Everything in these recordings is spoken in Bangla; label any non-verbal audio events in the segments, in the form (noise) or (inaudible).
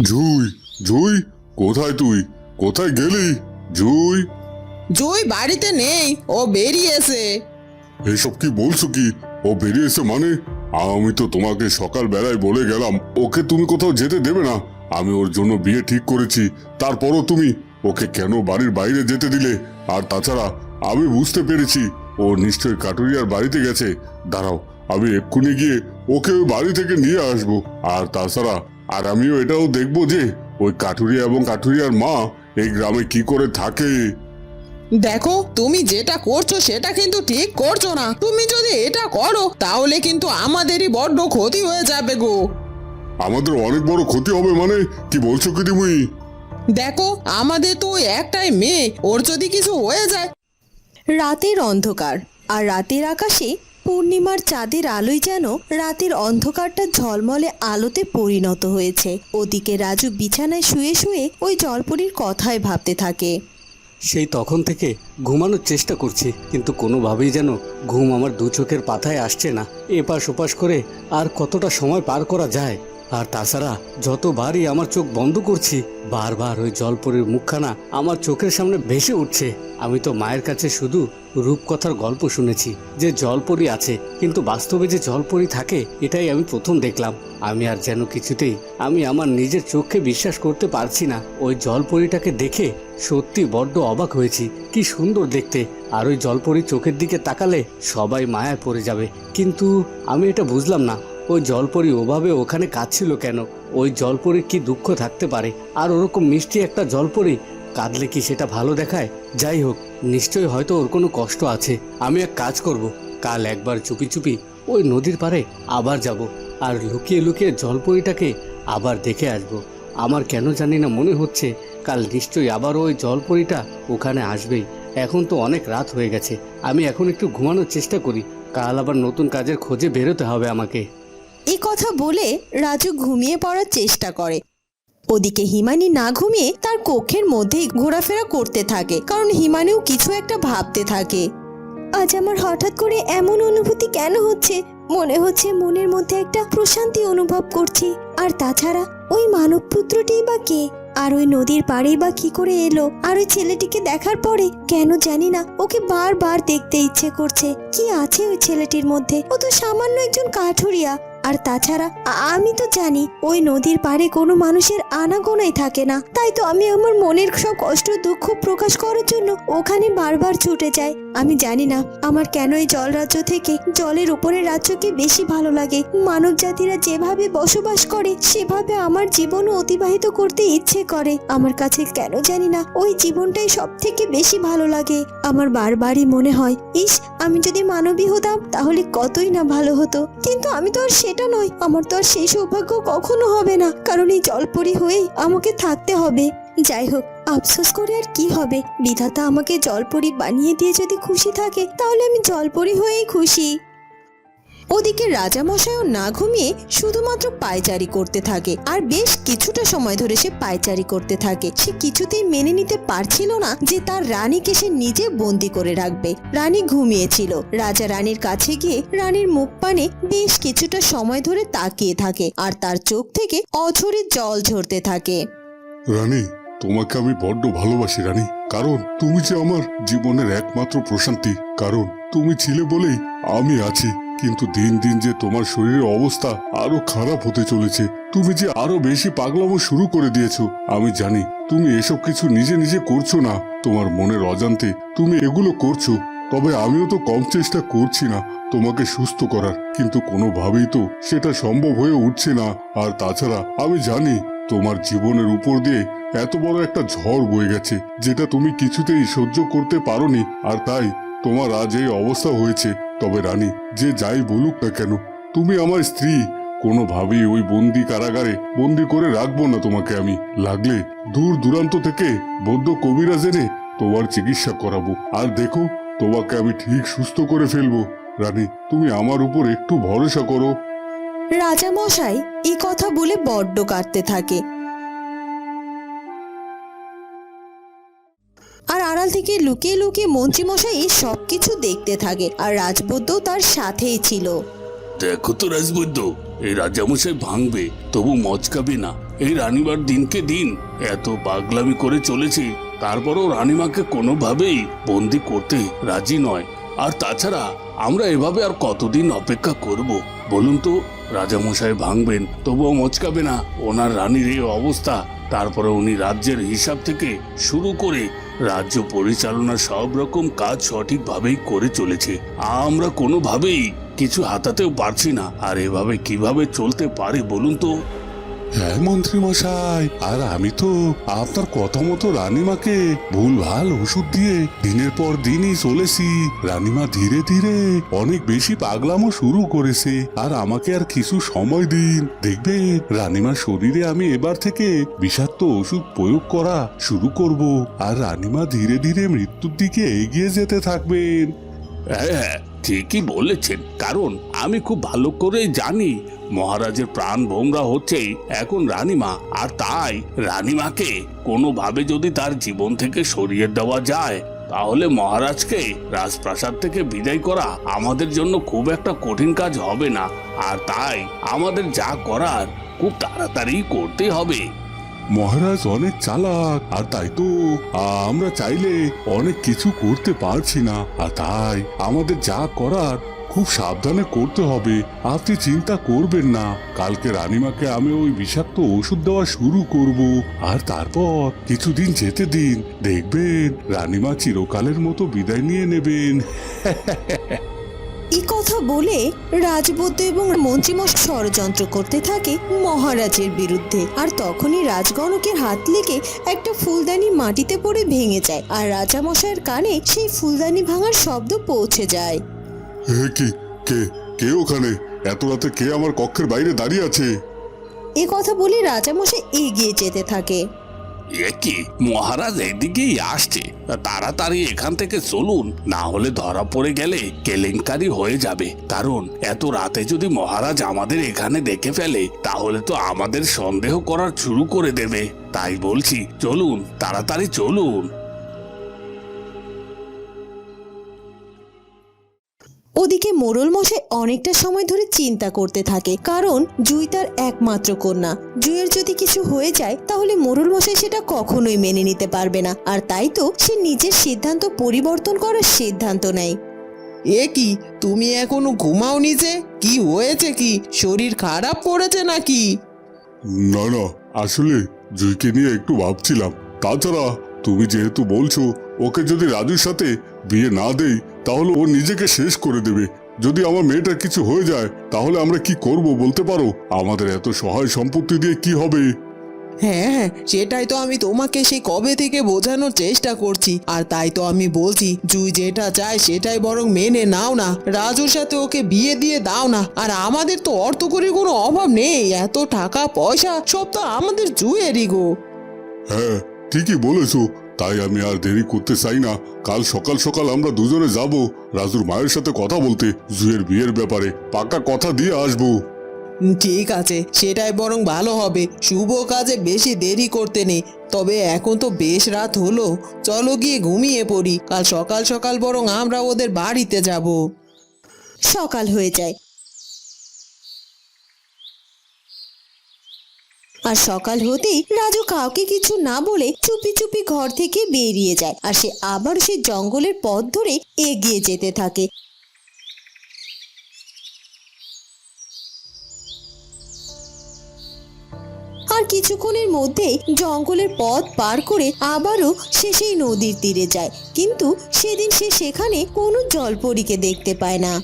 জুই জুই কোথায় তুই? কোথায় গেলি? জুই? জুই বাড়িতে নেই ও বেরিয়েছে। এসব কি বলছো কি? ও বেরিয়েছে মানে? আমি তো তোমাকে সকাল বেলায় বলে গেলাম ওকে তুমি কোথাও যেতে দেবে না। আমি ওর জন্য বিয়ে ঠিক করেছি তারপরও তুমি ওকে কেন বাড়ির বাইরে যেতে দিলে? আর তাছাড়া আমি বুঝতে পেরেছি ও নিশ্চয়ই কাটুরিয়ার বাড়িতে গেছে। দাঁড়াও আমি এক্ষুনি গিয়ে ওকে ওই বাড়ি থেকে নিয়ে আসব আর তাছাড়া আর আমিও এটাও দেখব যে ওই কাঠুরিয়া এবং কাঠুরিয়ার মা এই গ্রামে কি করে থাকে। দেখো তুমি যেটা করছ সেটা কিন্তু ঠিক করছ না। তুমি যদি এটা করো তাহলে কিন্তু আমাদেরই বড্ড ক্ষতি হয়ে যাবে গো। আমাদের অনেক বড় ক্ষতি হবে মানে? কি বলছো কি তুমি? দেখো আমাদের তো ওই একটাই মেয়ে ওর যদি কিছু হয়ে যায়। রাতের অন্ধকার আর রাতের আকাশে পূর্ণিমার চাঁদের আলোয় যেন রাতের অন্ধকারটা ঝলমলে আলোতে পরিণত হয়েছে। ওদিকে রাজু বিছানায় শুয়ে শুয়ে ওই জলপরির কথায় ভাবতে থাকে। সেই তখন থেকে ঘুমানোর চেষ্টা করছি, কিন্তু কোনোভাবেই যেন ঘুম আমার দু চোখের পাতায় আসছে না। এপাশ ওপাশ করে আর কতটা সময় পার করা যায়? আর তাছাড়া যতবারই আমার চোখ বন্ধ করছি, বারবার ওই জলপরীর মুখখানা আমার চোখের সামনে ভেসে উঠছে। আমি তো মায়ের কাছে শুধু রূপকথার গল্প শুনেছি, যে জলপরি আছে, কিন্তু বাস্তবে যে জলপরি থাকে, এটাই আমি প্রথম দেখলাম। আমি আর যেন কিছুতেই, আমি আমার নিজের চোখে বিশ্বাস করতে পারছি না। ওই জলপরিটাকে দেখে সত্যি বড্ড অবাক হয়েছি। কি সুন্দর দেখতে। আর ওই জলপরি চোখের দিকে তাকালে সবাই মায়ায় পড়ে যাবে। কিন্তু আমি এটা বুঝলাম না। ওই জলপরি ওভাবে ওখানে কাঁদছিল কেন? ওই জলপরির কি দুঃখ থাকতে পারে? আর ওরকম মিষ্টি একটা জলপরি কাঁদলে কি সেটা ভালো দেখায়? যাই হোক, নিশ্চয়ই হয়তো ওর কোনো কষ্ট আছে। আমি এক কাজ করব। কাল একবার চুপি চুপি ওই নদীর পাড়ে আবার যাব আর লুকিয়ে লুকিয়ে জলপরিটাকে আবার দেখে আসব। আমার কেন জানি না মনে হচ্ছে কাল নিশ্চয়ই আবার ওই জলপরিটা ওখানে আসবেই। এখন তো অনেক রাত হয়ে গেছে। আমি এখন একটু ঘুমানোর চেষ্টা করি। কাল আবার নতুন কাজের খোঁজে বেরোতে হবে আমাকে। কথা বলে রাজু ঘুমিয়ে পড়ার চেষ্টা করে। ওদিকে হিমানি না ঘুমিয়ে তার কক্ষের মধ্যেই ঘোরাফেরা করতে থাকে, কারণ হিমানিও কিছু একটা ভাবতে থাকে। আজ আমার হঠাৎ করে এমন অনুভূতি কেন হচ্ছে? মনে হচ্ছে মনের মধ্যে একটা প্রশান্তি অনুভব করছি। আর তাছাড়া ওই মানব পুত্রটিই বা কে? আর ওই নদীর পাড়েই বা কি করে এলো? আর ওই ছেলেটিকে দেখার পরে কেন জানি না ওকে বারবার দেখতে ইচ্ছে করছে। কি আছে ওই ছেলেটির মধ্যে? ও তো সামান্য একজন কাঠুরিয়া। আর তাছাড়া আমি তো জানি ওই নদীর পাড়ে কোনো মানুষের আনাগোনাই থাকে না। তাই তো আমি আমার মনের সব কষ্ট দুঃখ প্রকাশ করার জন্য ওখানে বারবার ছুটে যাই। আমি জানি না আমার কেন এই জল রাজ্য থেকে জলের উপরের রাজ্যকে বেশি ভালো লাগে। মানব জাতিরা যেভাবে বসবাস করে, সেভাবে আমার জীবনও অতিবাহিত করতে ইচ্ছে করে। আমার কাছে কেন জানি না ওই জীবনটাই সব থেকে বেশি ভালো লাগে। আমার বারবারই মনে হয়, ইস, আমি যদি মানবী হতাম তাহলে কতই না ভালো হতো। কিন্তু আমি তো আর সেটা নয়, আমার তো আর সেই সৌভাগ্য কখনো হবে না। কারণ এই জলপরি হয়েই আমাকে থাকতে হবে। যাই হোক, আফসোস করে আর কি হবে? বিধাতা আমাকে জলপরি বানিয়ে দিয়ে যদি খুশি থাকে, তাহলে আমি জলপরি হয়েই খুশি। ওদিকে রাজামশাইও না ঘুমিয়ে শুধুমাত্র পায়চারি করতে থাকে। আর বেশ কিছুটা সময় ধরে সে পায়চারি করতে থাকে। সে কিছুতেই মেনে নিতে পারছিল না যে তার রানীকে সে নিজে বন্দি করে রাখবে। রানী ঘুমিয়েছিল। রাজা রানীর কাছে গিয়ে রানীর মুখ পানে বেশ কিছুটা সময় ধরে তাকিয়ে থাকে আর তার চোখ থেকে অঝরে জল ঝরতে থাকে। রানী, তোমাকে আমি বড্ড ভালোবাসি রানী। কারণ তুমি যে আমার জীবনের একমাত্র প্রশান্তি। কারণ তুমি ছিলে বলেই আমি আছি। কিন্তু দিন দিন যে তোমার শরীরের অবস্থা আরও খারাপ হতে চলেছে, তুমি যে আরও বেশি পাগলামো শুরু করে দিয়েছ, আমি জানি তুমি এসব কিছু নিজে নিজে করছ না, তোমার মনের অজান্তে তুমি এগুলো করছ, তবে আমিও তো কম চেষ্টা করছি না তোমাকে সুস্থ করার, কিন্তু কোনোভাবেই তো সেটা সম্ভব হয়ে উঠছে না, আর তাছাড়া আমি জানি তোমার জীবনের উপর দিয়ে এত বড় একটা ঝড় বয়ে গেছে, যেটা তুমি কিছুতেই সহ্য করতে পারোনি, আর তাই তোমার আজ এই অবস্থা হয়েছে। তবে রানী, যে যাই বলুক না কেন, তুমি আমার স্ত্রী। কোনোভাবেই ওই বন্দি কারাগারে বন্দি করে রাখব না তোমাকে আমি। লাগলে দূর দূরান্ত থেকে বৌদ্ধ কবিরাজ এনে তোমার চিকিৎসা করাবো। আর দেখো, তোমাকে আমি ঠিক সুস্থ করে ফেলব। রানী, তুমি আমার উপর একটু ভরসা করো। রাজা রাজামশাই এই কথা বলে বড্ড কাটতে থাকে। আড়াল থেকে লুকিয়ে লুকিয়ে মন্ত্রী মশাই এই সব কিছু দেখতে থাকে আর রাজবুদ্ধও তার সাথেই ছিল। দেখো তো রাজবৈদ্য, এই রাজামশাই ভাঙবে, তবু মচকাবে না। এই রানীমার দিনকে দিন এত পাগলামি করে চলেছে, তারপরও রানীমাকে কোনোভাবেই বন্দি করতে রাজি নয়। আর তাছাড়া আমরা এভাবে আর কতদিন অপেক্ষা করব? বলুন তো রাজামশাই ভাঙবেন, তবুও মচকাবে না। ওনার রানীর এই অবস্থা। তারপরে উনি রাজ্যের হিসাব থেকে শুরু করে রাজ্য পরিচালনার সব রকম কাজ সঠিকভাবেই করে চলেছে। আমরা কোনোভাবেই কিছু হাতাতেও পারছি না। আর এভাবে কীভাবে চলতে পারে বলুন তো? হ্যাঁ মন্ত্রী মশাই। আর আমি তো আপনার কথা মতো রানীমাকে ভুল ভালো ওষুধ দিয়ে দিনের পর দিনই চলেছি। রানীমা ধীরে ধীরে অনেক বেশি পাগলামো শুরু করেছে। আর আমাকে আর কিছু সময় দিন। দেখবে, রানীমার শরীরে আমি এবার থেকে বিষাক্ত ওষুধ প্রয়োগ করা শুরু করব। আর রানীমা ধীরে ধীরে মৃত্যুর দিকে এগিয়ে যেতে থাকবেন। হ্যাঁ। ঠিকই বলেছেন, কারণ আমি খুব ভালো করে জানি মহারাজের প্রাণ ভোমরা হচ্ছে এখন রানীমা, আর তাই রানীমাকে কোনোভাবে যদি তার জীবন থেকে সরিয়ে দেওয়া যায়, তাহলে মহারাজকে রাজপ্রাসাদ থেকে বিদায় করা আমাদের জন্য খুব একটা কঠিন কাজ হবে না, আর তাই আমাদের যা করার খুব তাড়াতাড়ি করতে হবে। মহারাজ অনেক চালাক, আর তাই তো আমরা চাইলে অনেক কিছু করতে পারছি না। আর তাই আমাদের যা করার খুব সাবধানে করতে হবে। আপনি চিন্তা করবেন না। কালকে রানিমাকে আমি ওই বিষাক্ত ওষুধ দেওয়া শুরু করব। আর তারপর কিছুদিন যেতে দিন। দেখবেন রানিমা চিরকালের মতো বিদায় নিয়ে নেবেন। (laughs) এই কথা বলে রাজবুদ্ধ এবং মন্ত্রীমশাই ষড়যন্ত্র করতে থাকে মহারাজের বিরুদ্ধে। আর তখনই রাজগণকের হাত লেগে একটা ফুলদানি মাটিতে পড়ে ভেঙে যায় আর রাজামশাইয়ের কানে সেই ফুলদানি ভাঙার শব্দ পৌঁছে যায়। কি? কে? কে ওখানে? এত রাতে কে আমার কক্ষের বাইরে দাঁড়িয়ে আছে? এ কথা বলে রাজামশাই এগিয়ে যেতে থাকে। এ কি? মহারাজ এদিকেই আসছে। তাড়াতাড়ি এখান থেকে চলুন, না হলে ধরা পড়ে গেলে কেলেঙ্কারি হয়ে যাবে। কারণ, এত রাতে যদি মহারাজ আমাদের এখানে দেখে ফেলে, তাহলে তো আমাদের সন্দেহ করার শুরু করে দেবে। তাই বলছি, চলুন, তাড়াতাড়ি চলুন। ওদিকে মোড়ল মশাই অনেকটা সময় ধরে চিন্তা করতে থাকে কারণ জুই তার একমাত্র কন্যা। জুইয়ের যদি কিছু হয়ে যায় তাহলে মোড়ল মশাই সেটা কখনোই মেনে নিতে পারবে না আর তাই তো সে নিজের সিদ্ধান্ত পরিবর্তন করার সিদ্ধান্ত নেয়। এ কি তুমি এখনও ঘুমাও নিচে কি হয়েছে কি? শরীর খারাপ পড়েছে নাকি? না না আসলে জুইকে নিয়ে একটু ভাবছিলাম। তাছাড়া তুমি যেহেতু বলছো ওকে যদি রাজুর সাথে বিয়ে না দেই তাহলে ও নিজেকে শেষ করে দেবে। যদি আমার মেয়েটার কিছু হয়ে যায় তাহলে আমরা কি করব বলতে পারো? আমাদের এত সহায় সম্পত্তি দিয়ে কি হবে? হ্যাঁ হ্যাঁ সেটাই তো আমি তোমাকে সেই কবে থেকে বোঝানোর চেষ্টা করছি। আর তাই তো আমি বলছি জুই যেটা চায় সেটাই বরং মেনে নাও না। রাজুর সাথে ওকে বিয়ে দিয়ে দাও না। আর আমাদের তো অর্থ করে কোনো অভাব নেই। এত টাকা পয়সা সব তো আমাদের জুয়েরই গো। হ্যাঁ ঠিকই বলেছ তাই আমি আর দেরি করতে চাই না। কাল সকাল সকাল আমরা দুজনে যাব রাজুর মায়ের সাথে কথা বলতে জুয়ের বিয়ের ব্যাপারে। পাকা কথা দিয়ে আসব। ঠিক আছে সেটাই বরং ভালো হবে। শুভ কাজে বেশি দেরি করতে নেই তবে এখন তো বেশ রাত হলো। চলো গিয়ে ঘুমিয়ে পড়ি। কাল সকাল সকাল বরং আমরা ওদের বাড়িতে যাব। সকাল হয়ে যায়। আর সকাল হতেই রাজু কাউকে কিছু না বলে চুপি চুপি ঘর থেকে বেরিয়ে যায় আর সে আবার সে জঙ্গলের পথ ধরে এগিয়ে যেতে থাকে। আর কিছুক্ষণের মধ্যেই জঙ্গলের পথ পার করে আবারও সে সেই নদীর তীরে যায়। কিন্তু সেদিন সে সেখানে কোনো জলপরীকে দেখতে পায় না।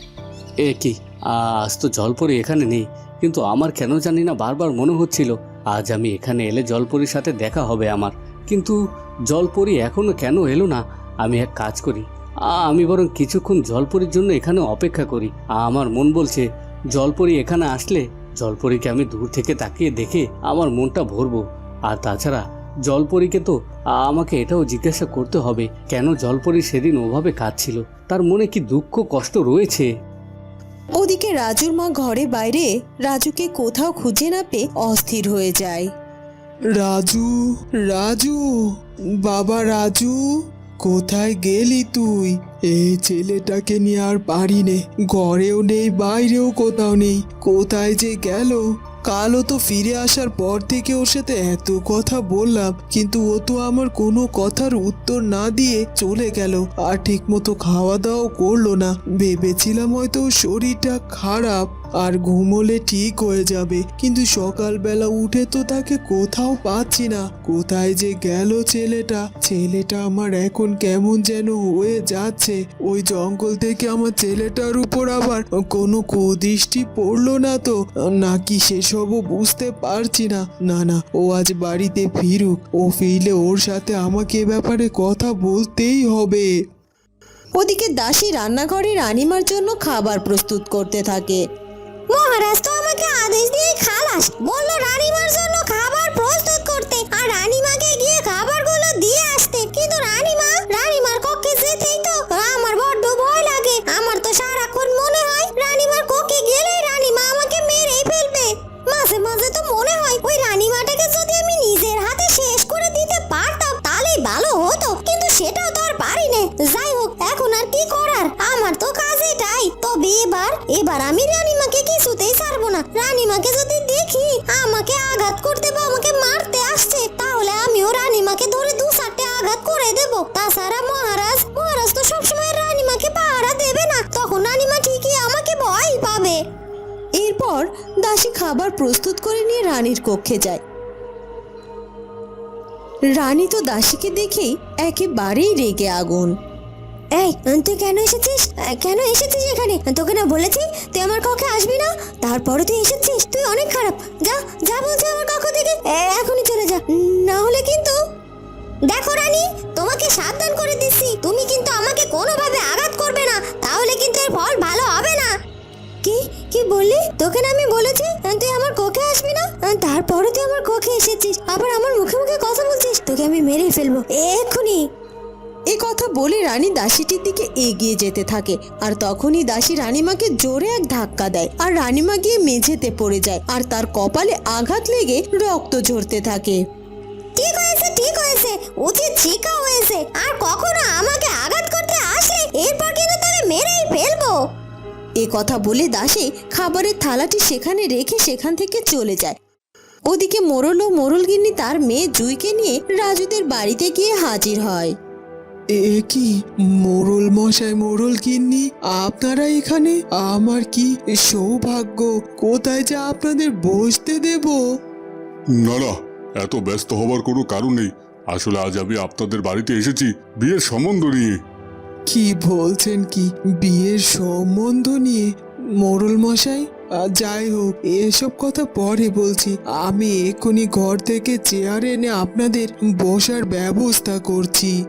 এ কি? আজ তো জলপরি এখানে নেই। কিন্তু আমার কেন জানি না বারবার মনে হচ্ছিল আজ আমি এখানে এলে জলপরির সাথে দেখা হবে আমার। কিন্তু জলপরি এখনও কেন এলো না? আমি এক কাজ করি। আমি বরং কিছুক্ষণ জলপরির জন্য এখানে অপেক্ষা করি। আমার মন বলছে, জলপরি এখানে আসলে? জলপরিকে আমি দূর থেকে তাকিয়ে দেখে আমার মনটা ভরবো। আর তাছাড়া, জলপরীকে তো আমাকে এটাও জিজ্ঞাসা করতে হবে, কেন জলপরি সেদিন ওভাবে কাঁদছিল? তার মনে কি দুঃখ কষ্ট রয়েছে? ওদিকে রাজুর মা ঘরে বাইরে রাজুকে কোথাও খুঁজে না পেয়ে অস্থির হয়ে যায়। রাজু রাজু, বাবা রাজু, কোথায় গেলি তুই? এই ছেলেটাকে নিয়ে আর পারি নে। ঘরেও নেই, বাইরেও কোথাও নেই। কোথায় যে গেল? কালও তো ফিরে আসার পর থেকে ওর সাথে এত কথা বললাম, কিন্তু ও তো আমার কোনো কথার উত্তর না দিয়ে চলে গেল আর ঠিকমতো খাওয়া দাওয়াও করল না। ভেবেছিলাম হয়তো শরীরটা খারাপ। আর ঘুমোলে ঠিক হয়ে যাবে। কিন্তু সকালবেলা উঠে তো তাকে কোথাও পাচ্ছি না। কোথায় যে গেল ছেলেটা? ছেলেটা আমার এখন কেমন যেন হয়ে যাচ্ছে। ওই জঙ্গল থেকে আমার ছেলেটার উপর আবার কোনো কুদৃষ্টি পড়ল না তো। নাকি সেসবও বুঝতে পারছি না। না না, ও আজ বাড়িতে ফিরুক। ও ফিরলে ওর সাথে আমাকে এ ব্যাপারে কথা বলতেই হবে। ওদিকে দাসী রান্নাঘরে রানিমার জন্য খাবার প্রস্তুত করতে থাকে। মহারাজ তো আমাকে আদেশ দিয়ে খালাস। বলল রানীমার জন্য খাবার প্রস্তুত খাবার প্রস্তুত করে নিয়ে রানীর কক্ষে যায়। রানী তো দাসীকে দেখেই একেবারেই রেগে আগুন। এই, তুই কেন এসেছিস? কেন এসেছিস এখানে? তোকে না বলেছি তুই আমার কক্ষে আসবি না? তারপরে তুই এসেছিস? তুই অনেক খারাপ। যা যা বলছি আমার কক্ষ থেকে। এখনই চলে যা। না হলে কিন্তু দেখো রানী, তোমাকে সাবধান করে দিচ্ছি তুমি কিন্তু আমাকে কোনোভাবে আঘাত করবে না। তাহলে কিন্তু এর ফল ভালো হবে না। কি? কি বললি? তোকে না আমি বলেছি তুই আমার কোখে আসবি না? তারপরে তুই আমার কোখে এসেছিস। আবার আমার মুখে মুখে কথা বলছিস? তোকে আমি মেরে ফেলব। এক্ষুনি। এ কথা বলে রানী দাসীটির দিকে এগিয়ে যেতে থাকে আর তখনই দাসী রানীমাকে জোরে এক ধাক্কা দেয় আর রানীমা গিয়ে মেঝেতে পড়ে যায় আর তার কপালে আঘাত লেগে রক্ত ঝরতে থাকে। ঠিক হয়েছে? ঠিক হয়েছে? উচিত শিক্ষা হয়েছে আর কখনো আমাকে আঘাত করতে আসলে এরপর কিন্তু তাকে মেরেই ফেলব। এ কথা বলে দাসে খাবারের থালাটি সেখানে রেখে সেখান থেকে চলে যায়। ওদিকে মোরল ও মোরলগিন্নি তার মেয়ে জুইকে নিয়ে রাজুদের বাড়িতে গিয়ে হাজির হয়। এ কি? মোরল মশাই মোরল কিন্নি আপনারা এখানে? আমার কি সৌভাগ্য? কোথায় যে আপনাদের বসতে দেব? না না এত ব্যস্ত হবার কোনো কারণ নেই। আসলে আজ আমি আপনাদের বাড়িতে এসেছি বিয়ের সম্বন্ধ নিয়ে। কি বলছেন কি? বিয়ের সম্বন্ধ নিয়ে মোরল মশাই? যাই হোক এসব কথা পরে বলছি। আমি এক্ষুনি ঘর থেকে চেয়ার এনে আপনাদের বসার ব্যবস্থা করছি।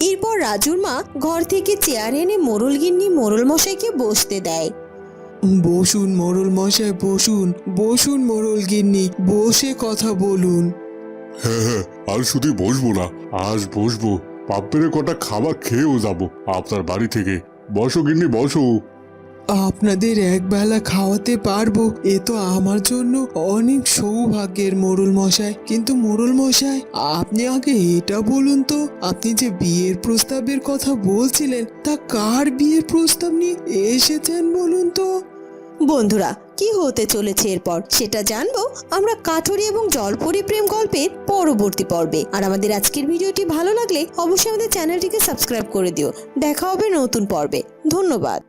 এরপর রাজুর মা ঘর থেকে চেয়ার এনে মোরলগিন্নি মোরল মশাইকে বসতে দেয়। বসুন মোরল মশাই বসুন। বসুন মোরল গিন্নি বসে কথা বলুন। হ্যাঁ হ্যাঁ আর শুধু বসবো না, আজ বসবো। পাপ্পের কটা খাবার খেয়েও যাব আপনার বাড়ি থেকে। বসো গিন্নি, বসো। আপনাদের একবেলা খাওয়াতে পারব, এ তো আমার জন্য অনেক সৌভাগ্যের মোরল মশাই। কিন্তু মোরল মশাই, আপনি আগে এটা বলুন তো, আপনি যে বিয়ের প্রস্তাবের কথা বলছিলেন, তা কার বিয়ের প্রস্তাব নিয়ে এসেছেন বলুন তো? বন্ধুরা, কি হতে চলেছে এরপর? সেটা জানব আমরা কাঠুরি এবং জলপরি প্রেম গল্পের পরবর্তী পর্বে। আর আমাদের আজকের ভিডিওটি ভালো লাগলে অবশ্যই আমাদের চ্যানেলটিকে সাবস্ক্রাইব করে দিও। দেখা হবে নতুন পর্বে। ধন্যবাদ।